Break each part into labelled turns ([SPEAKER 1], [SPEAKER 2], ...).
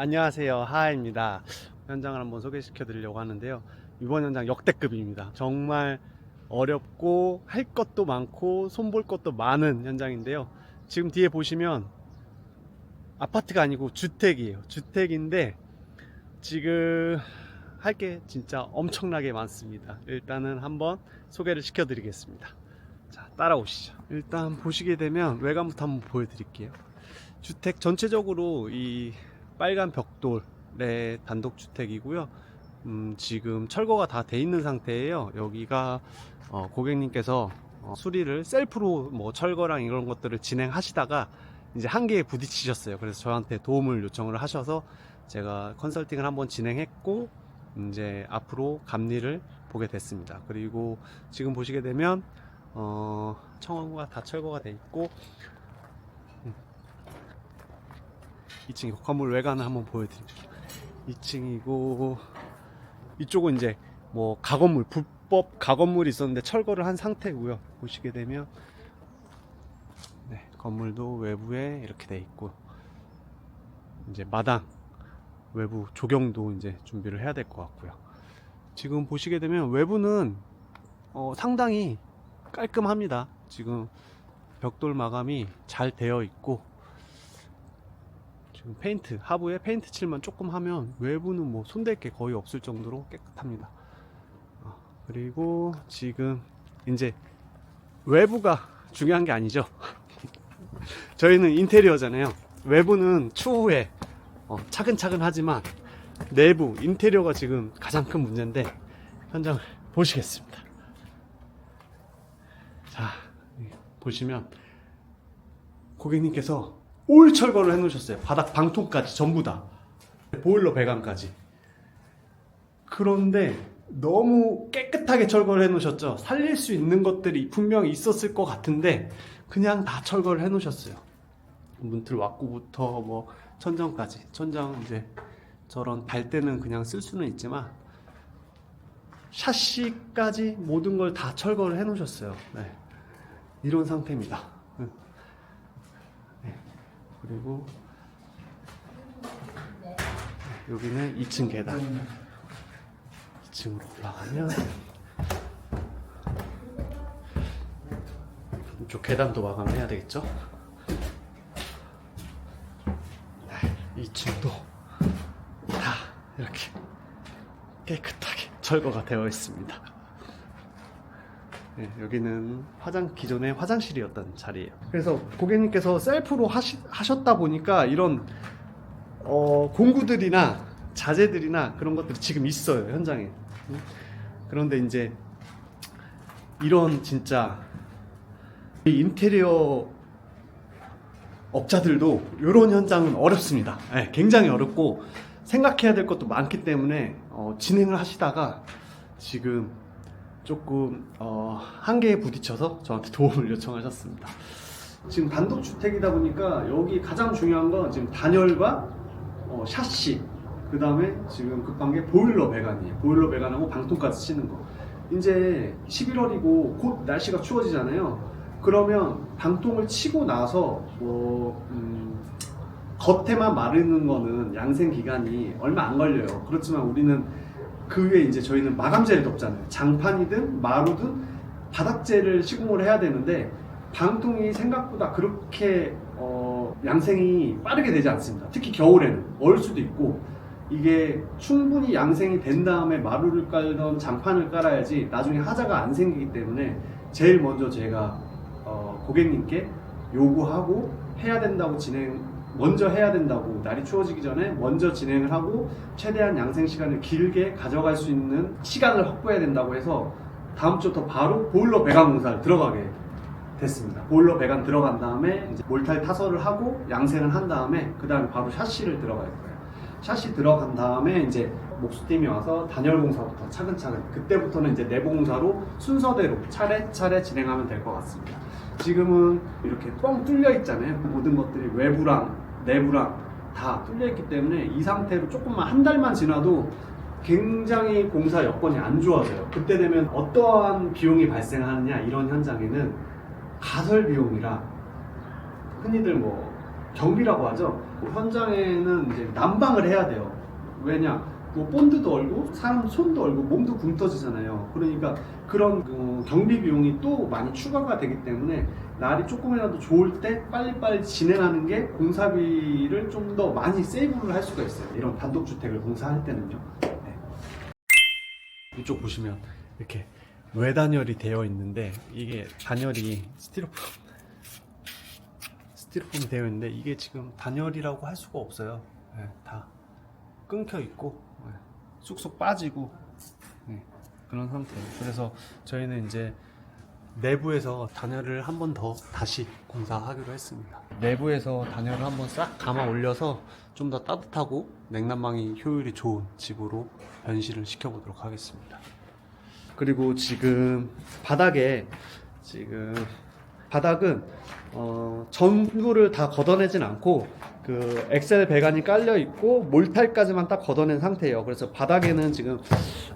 [SPEAKER 1] 안녕하세요. 하하입니다. 현장을 한번 소개시켜 드리려고 하는데요. 이번 현장 역대급입니다. 정말 어렵고 할 것도 많고 손볼 것도 많은 현장인데요. 지금 뒤에 보시면 아파트가 아니고 주택이에요. 주택인데 지금 할 게 진짜 엄청나게 많습니다. 일단은 한번 소개를 시켜 드리겠습니다. 자 따라오시죠. 일단 보시게 되면 외관부터 한번 보여드릴게요. 주택 전체적으로 이 빨간 벽돌의 단독주택이고요. 음, 지금 철거가 다 돼 있는 상태예요. 여기가 어, 고객님께서 어, 수리를 셀프로 뭐 철거랑 이런 것들을 진행하시다가 이제 한계에 부딪히셨어요. 그래서 저한테 도움을 요청을 하셔서 제가 컨설팅을 한번 진행했고 이제 앞으로 감리를 보게 됐습니다. 그리고 지금 보시게 되면 어, 청원과 다 철거가 돼 있고 2층 건물 외관을 한번 보여드릴게요. 2층이고 이쪽은 이제 뭐 가건물 불법 가건물이 있었는데 철거를 한 상태고요. 보시게 되면 네, 건물도 외부에 이렇게 돼 있고 이제 마당 외부 조경도 이제 준비를 해야 될 것 같고요. 지금 보시게 되면 외부는 어, 상당히 깔끔합니다. 지금 벽돌 마감이 잘 되어 있고 지금 페인트 하부에 페인트 칠만 조금 하면 외부는 뭐 손댈 게 거의 없을 정도로 깨끗합니다. 어, 그리고 지금 이제 외부가 중요한 게 아니죠. 저희는 인테리어잖아요. 외부는 추후에 어, 차근차근 하지만 내부 인테리어가 지금 가장 큰 문제인데 현장을 보시겠습니다. 자 보시면 고객님께서 올 철거를 해놓으셨어요. 바닥 방통까지 전부 다 보일러 배관까지. 그런데 너무 깨끗하게 철거를 해놓으셨죠. 살릴 수 있는 것들이 분명히 있었을 것 같은데 그냥 다 철거를 해놓으셨어요. 문틀 왁구부터 뭐 천장까지. 천장 이제 저런 발대는 그냥 쓸 수는 있지만 샤시까지 모든 걸 다 철거를 해놓으셨어요. 네. 이런 상태입니다. 응. 그리고 여기는 2층 계단 2층으로 올라가면 이쪽 계단도 마감을 해야 되겠죠 2층도 다 이렇게 깨끗하게 철거가 되어 있습니다 네, 여기는 화장 기존의 화장실이었던 자리예요. 그래서 고객님께서 셀프로 하시, 하셨다 보니까 이런 어, 공구들이나 자재들이나 그런 것들이 지금 있어요 현장에. 음? 그런데 이제 이런 진짜 이 인테리어 업자들도 이런 현장은 어렵습니다. 네, 굉장히 어렵고 생각해야 될 것도 많기 때문에 어, 진행을 하시다가 지금 조금 어, 한계에 부딪혀서 저한테 도움을 요청하셨습니다. 지금 단독 주택이다 보니까 여기 가장 중요한 건 지금 단열과 어, 샤시 그 다음에 지금 급한 게 보일러 배관이에요. 보일러 배관하고 방통까지 치는 거. 이제 11월이고 곧 날씨가 추워지잖아요. 그러면 방통을 치고 나서 뭐 음, 겉에만 마르는 거는 양생 기간이 얼마 안 걸려요. 그렇지만 우리는 그 위에 이제 저희는 마감재를 덮잖아요. 장판이든 마루든 바닥재를 시공을 해야 되는데 방통이 생각보다 그렇게 어, 양생이 빠르게 되지 않습니다. 특히 겨울에는 얼 수도 있고 이게 충분히 양생이 된 다음에 마루를 깔던 장판을 깔아야지 나중에 하자가 안 생기기 때문에 제일 먼저 제가 어, 고객님께 요구하고 해야 된다고 진행 먼저 해야 된다고 날이 추워지기 전에 먼저 진행을 하고 최대한 양생 시간을 길게 가져갈 수 있는 시간을 확보해야 된다고 해서 다음 주부터 바로 보일러 배관 공사를 들어가게 됐습니다. 보일러 배관 들어간 다음에 이제 몰탈 타설을 하고 양생을 한 다음에 그 다음에 바로 샤시를 들어갈 거예요. 샤시 들어간 다음에 이제 목수팀이 와서 단열 공사부터 차근차근 그때부터는 이제 내부 공사로 순서대로 차례차례 진행하면 될 것 같습니다. 지금은 이렇게 뻥 뚫려 있잖아요. 모든 것들이 외부랑 내부랑 다 뚫려 있기 때문에 이 상태로 조금만 한 달만 지나도 굉장히 공사 여건이 안 좋아져요. 그때 되면 어떠한 비용이 발생하느냐 이런 현장에는 가설 비용이라 흔히들 뭐 경비라고 하죠. 현장에는 이제 난방을 해야 돼요. 왜냐? 뭐 본드도 얼고 사람 손도 얼고 몸도 굶떠지잖아요. 그러니까 그런 어, 경비 비용이 또 많이 추가가 되기 때문에 날이 조금이라도 좋을 때 빨리빨리 진행하는 게 공사비를 좀 더 많이 세이브를 할 수가 있어요. 이런 단독주택을 공사할 때는요. 네. 이쪽 보시면 이렇게 외단열이 되어 있는데 이게 단열이 스티로폼 스티로폼이 되어 있는데 이게 지금 단열이라고 할 수가 없어요. 네, 다 끊겨 있고 네, 쑥쑥 빠지고 네, 그런 상태예요. 그래서 저희는 이제 내부에서 단열을 한 번 더 다시 공사하기로 했습니다. 내부에서 단열을 한 번 싹 감아 올려서 좀 더 따뜻하고 냉난방이 효율이 좋은 집으로 변신을 시켜보도록 하겠습니다. 그리고 지금 바닥에 지금 바닥은 어, 전부를 다 걷어내진 않고 그 엑셀 배관이 깔려 있고 몰탈까지만 딱 걷어낸 상태예요. 그래서 바닥에는 지금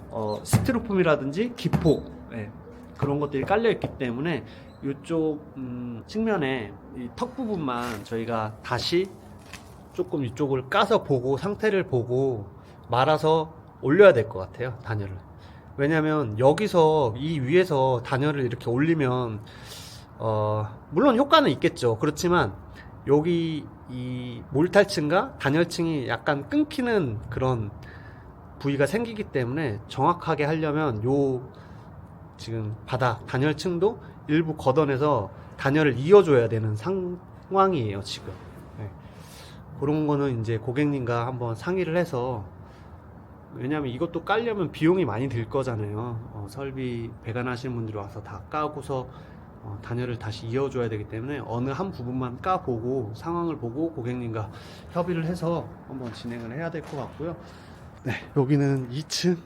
[SPEAKER 1] 어, 스티로폼이라든지 기포 예, 그런 것들이 깔려 있기 때문에 이쪽 음, 측면에 이턱 부분만 저희가 다시 조금 이쪽을 까서 보고 상태를 보고 말아서 올려야 될 것 같아요 단열을 왜냐면 여기서 이 위에서 단열을 이렇게 올리면 어 물론 효과는 있겠죠. 그렇지만 여기 이 몰탈층과 단열층이 약간 끊기는 그런 부위가 생기기 때문에 정확하게 하려면 요 지금 바닥 단열층도 일부 걷어내서 단열을 이어줘야 되는 상황이에요 지금. 네. 그런 거는 이제 고객님과 한번 상의를 해서 왜냐면 이것도 깔려면 비용이 많이 들 거잖아요. 어, 설비 배관하시는 분들이 와서 다 까고서 어, 단열을 다시 이어줘야 되기 때문에 어느 한 부분만 까보고 상황을 보고 고객님과 협의를 해서 한번 진행을 해야 될 것 같고요 네 여기는 2층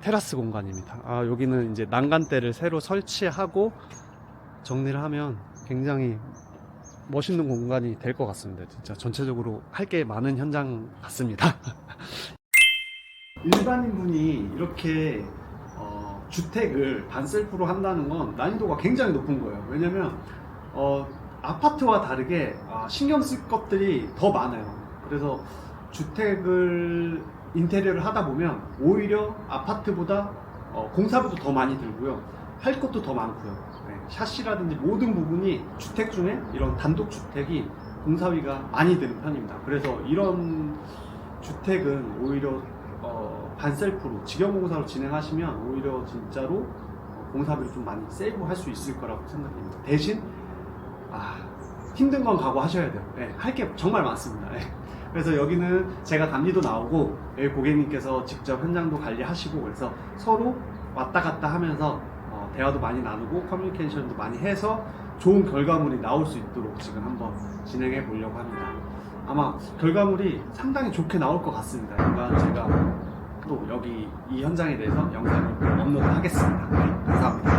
[SPEAKER 1] 테라스 공간입니다. 아, 여기는 이제 난간대를 새로 설치하고 정리를 하면 굉장히 멋있는 공간이 될 것 같습니다. 진짜 전체적으로 할 게 많은 현장 같습니다. 일반인분이 이렇게 어, 주택을 반셀프로 한다는 건 난이도가 굉장히 높은 거예요. 왜냐면 어, 아파트와 다르게 아, 신경 쓸 것들이 더 많아요. 그래서 주택을 인테리어를 하다 보면 오히려 아파트보다 어, 공사비도 더 많이 들고요. 할 것도 더 많고요. 네, 샤시라든지 모든 부분이 주택 중에 이런 단독 주택이 공사비가 많이 드는 편입니다. 그래서 이런 주택은 오히려 어, 반셀프로 직영공사로 진행하시면 오히려 진짜로 어, 공사비를 좀 많이 세이브 할 수 있을 거라고 생각합니다. 대신 아, 힘든 건 각오하셔야 돼요. 할게 정말 많습니다. 네. 그래서 여기는 제가 감리도 나오고 여기 고객님께서 직접 현장도 관리하시고 그래서 서로 왔다 갔다 하면서 어, 대화도 많이 나누고 커뮤니케이션도 많이 해서 좋은 결과물이 나올 수 있도록 지금 한번 진행해 보려고 합니다. 아마 결과물이 상당히 좋게 나올 것 같습니다. 그러니까 제가 또 여기 이 현장에 대해서 영상을 업로드 하겠습니다. 네, 감사합니다.